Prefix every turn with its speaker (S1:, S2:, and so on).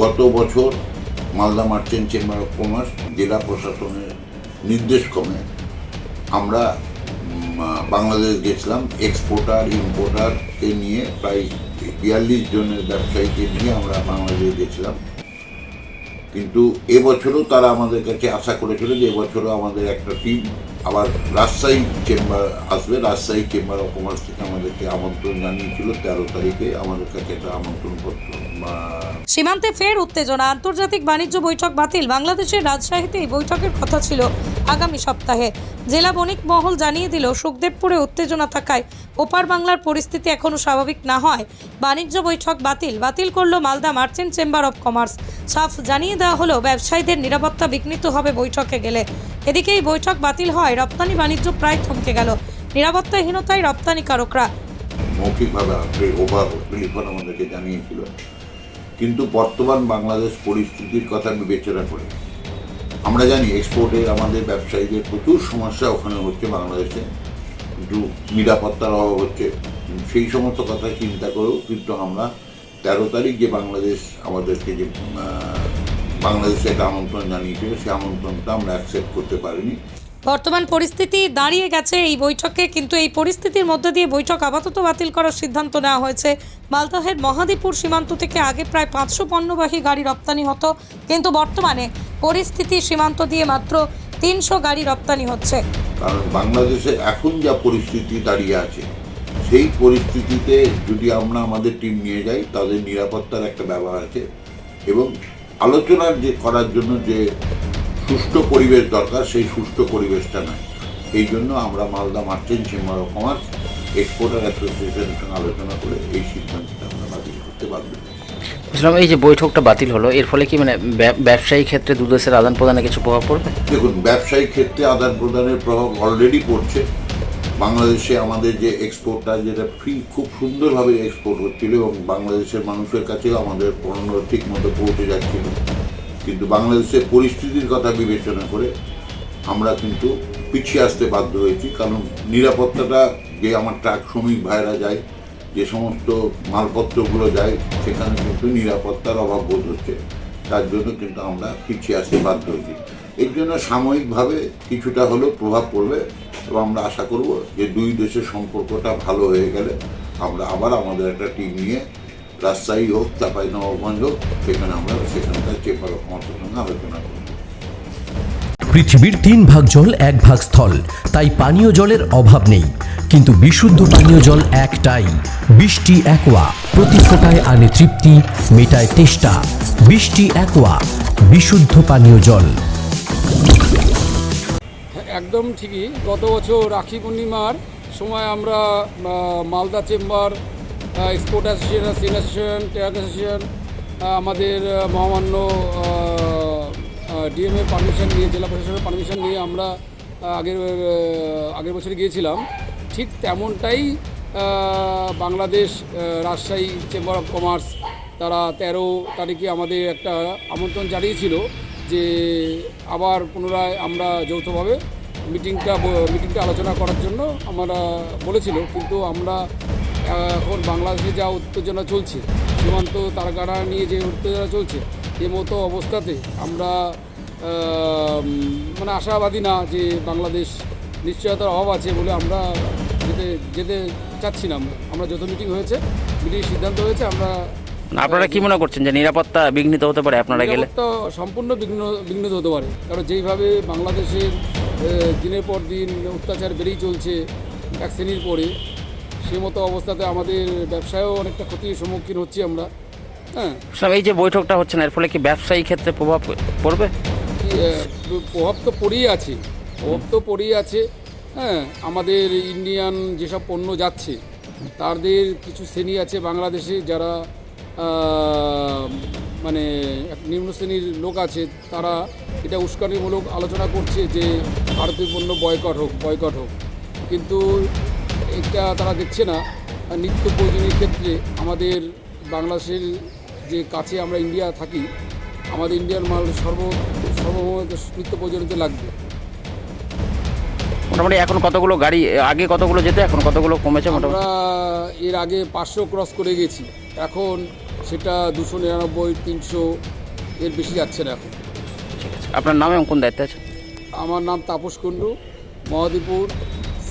S1: গত বছর Malda merchant chamber of commerce জেলা প্রশাসনের নির্দেশ ক্রমে আমরা বাংলাদেশ গেছিলাম এক্সপোর্টার, ইম্পোর্টারকে নিয়ে প্রায় বিয়াল্লিশ জনের ব্যবসায়ীকে নিয়ে আমরা বাংলাদেশ গেছিলাম। কিন্তু এবছরও তারা আমাদের কাছে আশা করেছিল যে এবছরও আমাদের একটা টিম আবার রাজশাহী চেম্বার আসবে, রাজশাহী চেম্বার অফ কমার্স থেকে আমাদেরকে আমন্ত্রণ জানিয়েছিল তেরো তারিখে আমাদের কাছে একটা আমন্ত্রণপত্র বা
S2: সীমান্তে ফের উত্তেজনা। আন্তর্জাতিক বাণিজ্য বৈঠক বাতিল। বাংলাদেশের রাজশাহীতে এই বৈঠকের কথা ছিল আগামী সপ্তাহে। জেলা বণিক মহল জানিয়ে দিল, সুখদেবপুরে উত্তেজনা থাকায় ওপার বাংলার পরিস্থিতি এখনও স্বাভাবিক না হয়। বাণিজ্য বৈঠক বাতিল। বাতিল করল Malda merchant chamber of commerce. সাফ জানিয়ে দেওয়া হলো, ব্যবসায়ীদের নিরাপত্তা বিঘ্নিত হবে বৈঠকে গেলে। এদিকে এই বৈঠক বাতিল হয় রপ্তানি বাণিজ্য প্রায় থমকে গেল। নিরাপত্তাহীনতায় রপ্তানিকারকরা
S1: মৌখিকভাবে ওভার টেলিফোন আমাদেরকে জানিয়েছিল। কিন্তু বর্তমান বাংলাদেশ পরিস্থিতির কথা বিবেচনা করে। আমরা জানি এক্সপোর্টে আমাদের ব্যবসায়ীদের প্রচুর সমস্যা ওখানে হচ্ছে বাংলাদেশে। কিন্তু নিরাপত্তার অভাব হচ্ছে। সেই সমস্ত কথা চিন্তা করেও কিন্তু আমরা তেরো তারিখ যে বাংলাদেশ আমাদেরকে যে বাংলাদেশে একটা আমন্ত্রণ জানিয়েছিল সেই আমন্ত্রণটা আমরা অ্যাকসেপ্ট করতে পারিনি।
S2: বর্তমান পরিস্থিতি দাঁড়িয়ে গেছে। এই বৈঠকে কিন্তু এই পরিস্থিতির মধ্যে দিয়ে বৈঠক আপাতত বাতিল করার সিদ্ধান্ত নেওয়া হয়েছে। মালদহের মহাদীপুর সীমান্ত থেকে আগে প্রায় পাঁচশো পণ্যবাহী গাড়ি রপ্তানি হতো, কিন্তু বর্তমানে পরিস্থিতি সীমান্ত দিয়ে মাত্র তিনশো গাড়ি রপ্তানি হচ্ছে।
S1: কারণ বাংলাদেশে এখন যা পরিস্থিতি দাঁড়িয়ে আছে, সেই পরিস্থিতিতে যদি আমরা আমাদের টিম নিয়ে যাই, তাদের নিরাপত্তার একটা ব্যবহার আছে এবং আলোচনার যে করার জন্য যে সুষ্ঠু পরিবেশ দরকার সেই সুষ্ঠু পরিবেশটা নাই। এই জন্য আমরা Malda merchant chamber of commerce exporter অ্যাসোসিয়েশনের সঙ্গে আলোচনা করে এই সিদ্ধান্তটা আমরা বাতিল করতে পারব
S3: বুঝলাম এই যে বৈঠকটা বাতিল হলো এর ফলে কি মানে ব্যব- ব্যবসায়ী ক্ষেত্রে দু দেশের আদান প্রদানে কিছু প্রভাব পড়বে?
S1: দেখুন ব্যবসায়িক ক্ষেত্রে আদান প্রদানের প্রভাব অলরেডি পড়ছে। বাংলাদেশে আমাদের যে এক্সপোর্টটা যেটা ফ্রি খুব সুন্দরভাবে এক্সপোর্ট হচ্ছিল এবং বাংলাদেশের মানুষের কাছেও আমাদের পণ্য ঠিক মতো পৌঁছে যাচ্ছিল। কিন্তু বাংলাদেশের পরিস্থিতির কথা বিবেচনা করে আমরা কিন্তু পিছিয়ে আসতে বাধ্য হয়েছি। কারণ নিরাপত্তাটা যে আমার ট্রাক শ্রমিক ভাইরা যায়, যে সমস্ত মালপত্রগুলো যায়, সেখানে কিন্তু নিরাপত্তার অভাব বোধ হচ্ছে। তার জন্য কিন্তু আমরা পিছিয়ে আসতে বাধ্য হয়েছি। এর জন্য সাময়িকভাবে কিছুটা হলেও প্রভাব পড়বে এবং আমরা আশা করব যে দুই দেশের সম্পর্কটা ভালো হয়ে গেলে আমরা আবার আমাদের একটা টিম নিয়ে রাজশাহী হোক চাপাই নবাবগঞ্জ হোক সেখানে আমরা সেখানকার চেম্বার অফ কমার্সের সঙ্গে আলোচনা করব
S4: পৃথিবীর তিন ভাগ জল এক ভাগ স্থল। তাই পানীয় জলের অভাব নেই। কিন্তু বিশুদ্ধ পানীয় জল একটাই। বৃষ্টি একোয়া। প্রতি ফোটায় আনে তৃপ্তি মেটায় তেষ্টা। বৃষ্টি একোয়া। বিশুদ্ধ পানীয় জল।
S5: একদম ঠিকই। গত বছর রাখি পূর্ণিমার সময় আমরা Malda chamber export association association tag association আমাদের মহামান্য ডিএমএ পারমিশন নিয়ে, জেলা প্রশাসনের পারমিশন নিয়ে আমরা আগের আগের বছর গিয়েছিলাম। ঠিক তেমনটাই Bangladesh Rajshahi chamber of commerce তারা তেরো তারিখে আমাদের একটা আমন্ত্রণ জানিয়েছিল যে আবার পুনরায় আমরা যৌথভাবে মিটিংটা মিটিংটা আলোচনা করার জন্য আমরা বলেছিল। কিন্তু আমরা এখন বাংলাদেশে যা উত্তেজনা চলছে সীমান্ত তারকাড়া নিয়ে যে উত্তেজনা চলছে এ মতো অবস্থাতে আমরা মানে আশাবাদী না যে বাংলাদেশ নিশ্চয়তার অভাব আছে বলে আমরা যেতে যেতে চাচ্ছি না আমরা। আমরা যত মিটিং হয়েছে মিটিং সিদ্ধান্ত হয়েছে আমরা
S3: আপনারা কি মনে করছেন যে নিরাপত্তা বিঘ্নিত হতে পারে আপনারা গেলে?
S5: তো সম্পূর্ণ বিঘ্ন বিঘ্নিত হতে পারে। কারণ যেইভাবে বাংলাদেশের দিনের পর দিন অত্যাচার বেড়েই চলছে এক শ্রেণির পরে সে মতো অবস্থাতে আমাদের ব্যবসায়ও অনেকটা ক্ষতির সম্মুখীন হচ্ছি আমরা। হ্যাঁ।
S3: এই যে বৈঠকটা হচ্ছে না এর ফলে কি ব্যবসায়ী ক্ষেত্রে প্রভাব পড়বে?
S5: প্রভাব তো পড়েই আছে প্রভাব তো পড়েই আছে। হ্যাঁ আমাদের ইন্ডিয়ান যেসব পণ্য যাচ্ছে তাদের কিছু শ্রেণি আছে বাংলাদেশে যারা মানে নিম্ন শ্রেণির লোক আছে তারা এটা উস্কানিমূলক আলোচনা করছে যে ভারতীয় পণ্য বয়কট হোক বয়কট হোক। কিন্তু এটা তারা দেখছে না। নিত্য প্রয়োজনীয় ক্ষেত্রে আমাদের বাংলাদেশের যে কাছে আমরা ইন্ডিয়া থাকি আমাদের ইন্ডিয়ান মাল সর্ব সর্বমত নিত্য প্রয়োজনীয়তে লাগবে।
S3: মোটামুটি এখন কতগুলো গাড়ি আগে কতগুলো যেত এখন কতগুলো কমেছে মোটামুটি?
S5: আমরা এর আগে পাঁচশো ক্রস করে গেছি। এখন সেটা দুশো নিরানব্বই তিনশো এর বেশি যাচ্ছে না এখন।
S3: আপনার নামে কোন দায়িত্বে আছে
S5: আমার নাম Tapas Kundu Mahadipur